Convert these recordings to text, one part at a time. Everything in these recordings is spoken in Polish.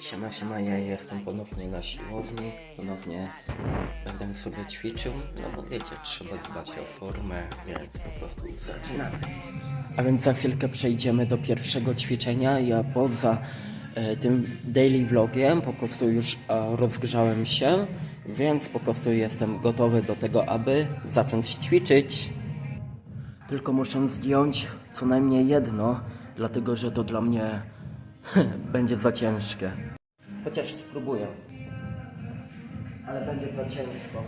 Siema, siema, ja jestem ponownie na siłowni, ponownie będę sobie ćwiczył, no bo wiecie, trzeba dbać o formę, więc po prostu zaczynamy. A więc za chwilkę przejdziemy do pierwszego ćwiczenia, ja poza e, tym daily vlogiem po prostu już e, rozgrzałem się, więc po prostu jestem gotowy do tego, aby zacząć ćwiczyć. Tylko muszę zdjąć co najmniej jedno, dlatego że to dla mnie będzie za ciężkie. Chociaż spróbuję. Ale będzie za ciężko.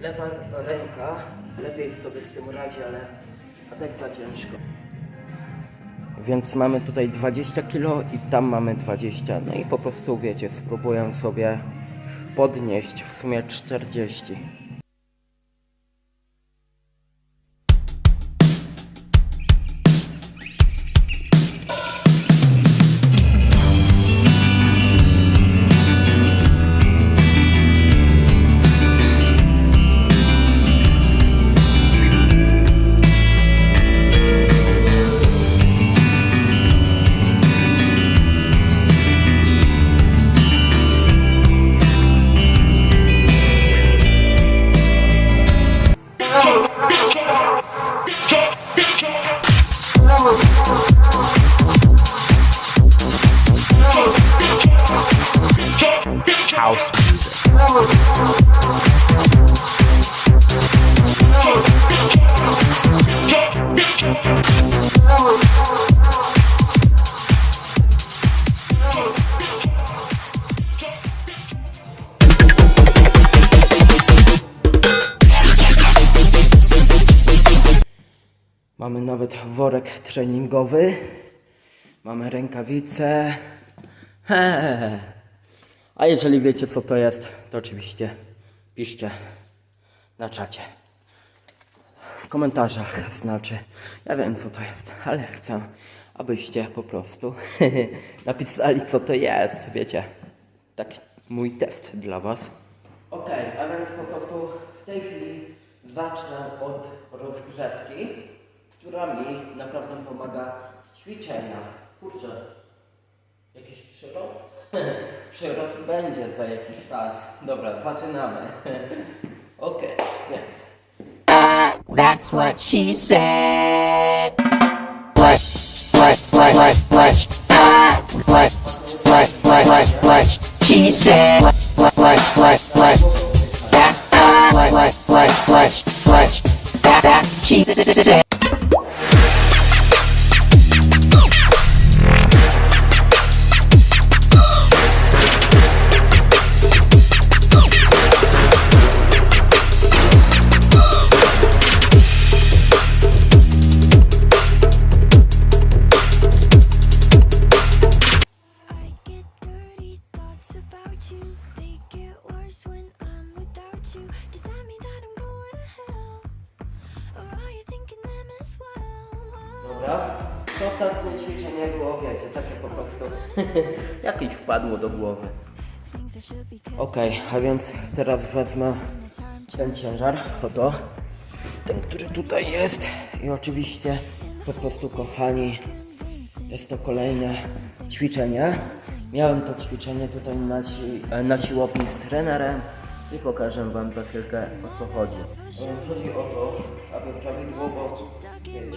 Lewa ręka lepiej sobie z tym radzi, ale a tak za ciężko. Więc mamy tutaj 20 kg i tam mamy 20. No i po prostu wiecie, spróbuję sobie podnieść w sumie 40. treningowy. Mamy rękawice. He. A jeżeli wiecie co to jest, to oczywiście piszcie na czacie. W komentarzach znaczy. Ja wiem co to jest, ale chcę, abyście po prostu napisali co to jest, wiecie. Tak mój test dla was. Okej, a więc po prostu w tej chwili zacznę od rozgrzewki, która mi naprawdę pomaga w ćwiczeniach. Kurczę, jakiś przyrost? przyrost będzie za jakiś czas. Dobra, zaczynamy. Okej, więc That's what she said. What, what, what, what, what, ah, what, what, what, what, what, she said. What, what, what, what, that, ah, what, what, what, what, what, that, that, she said. Dobra. To ostatnie ćwiczenie było, wiecie, takie po prostu jakieś wpadło do głowy. Okej, a więc teraz wezmę ten ciężar, oto, ten, który tutaj jest i oczywiście po prostu kochani, jest to kolejne ćwiczenie. Miałem to ćwiczenie tutaj na, si e, na siłowni z trenerem i pokażę wam za chwilkę o co chodzi. Więc chodzi o to, aby prawidłowo wiecie,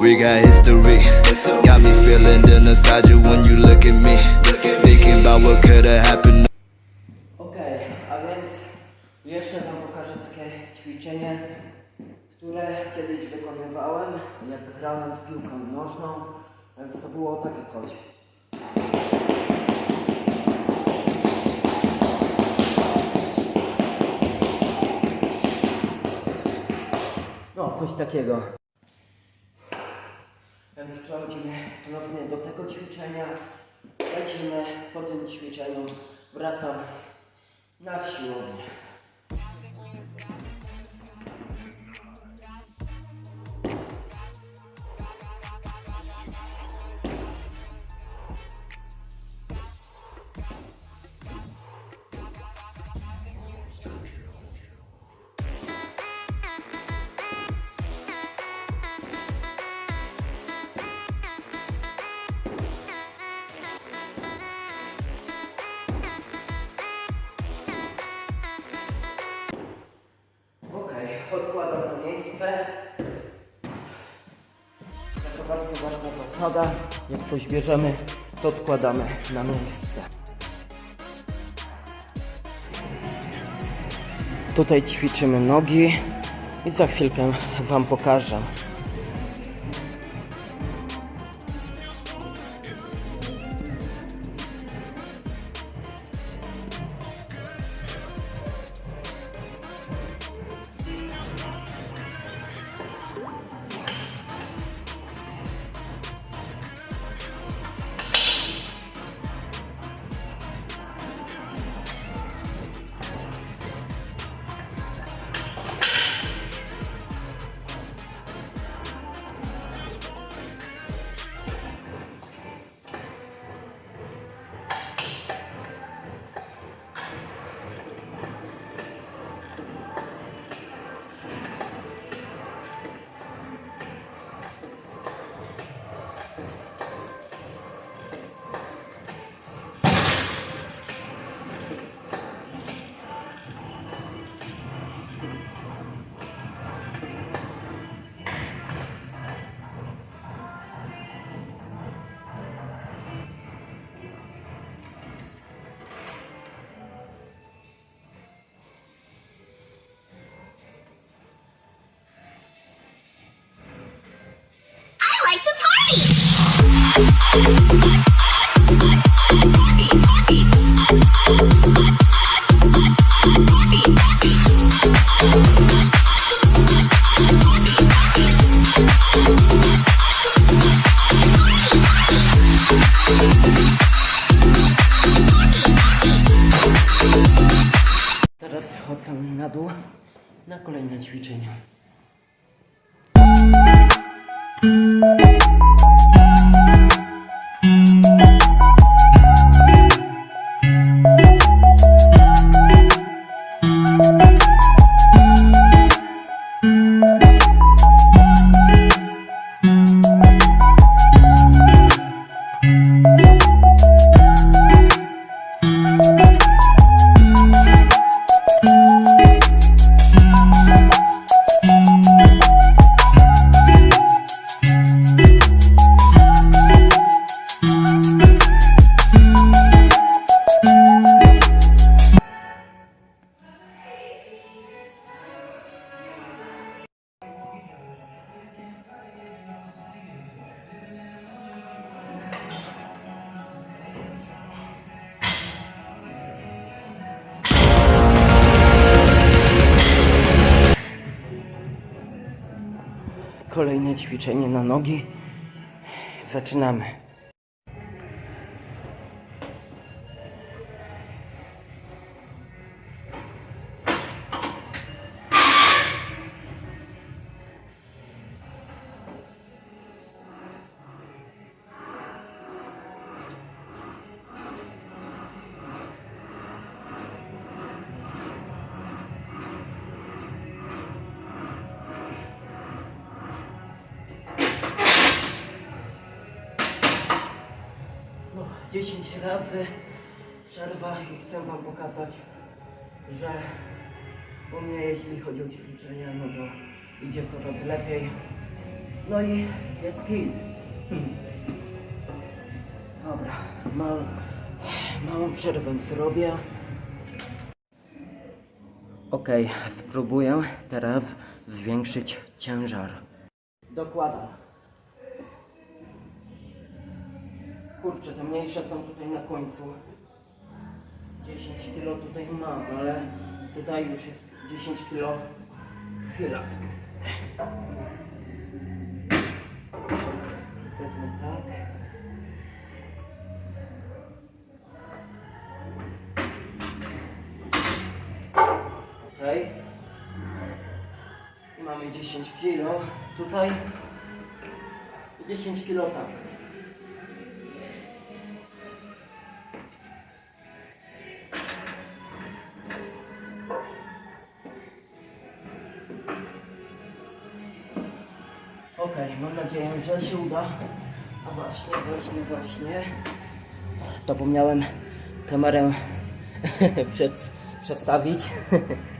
We got history. Got me feeling the nostalgia when you look at me. Thinking about what could have happened. Okej, a więc jeszcze Wam pokażę takie ćwiczenie, które kiedyś wykonywałem, jak grałem w piłkę nożną, więc to było takie coś. coś takiego. Więc przechodzimy ponownie do tego ćwiczenia. Lecimy po tym ćwiczeniu. Wracam na siłownię. Miejsce. Taka bardzo ważna zasada. Jak coś bierzemy, to odkładamy na miejsce. Tutaj ćwiczymy nogi i za chwilkę Wam pokażę. Teraz schodzę na dół na kolejne ćwiczenie. Ćwiczenie na nogi. Zaczynamy. 10 razy przerwa i chcę Wam pokazać, że u mnie jeśli chodzi o ćwiczenia, no to idzie coraz lepiej. No i jest git. Hmm. Dobra, mał, małą przerwę zrobię. Ok, spróbuję teraz zwiększyć ciężar. Dokładam. Kurczę, te mniejsze są tutaj na końcu. 10 kg tutaj mam, ale tutaj już jest 10 kg chwila. Wezmę tak. Okej. I mamy 10 kilo tutaj i 10 kilo tam. Nadzieję, że się uda. A właśnie, właśnie, właśnie. Zapomniałem kamerę przed, przedstawić.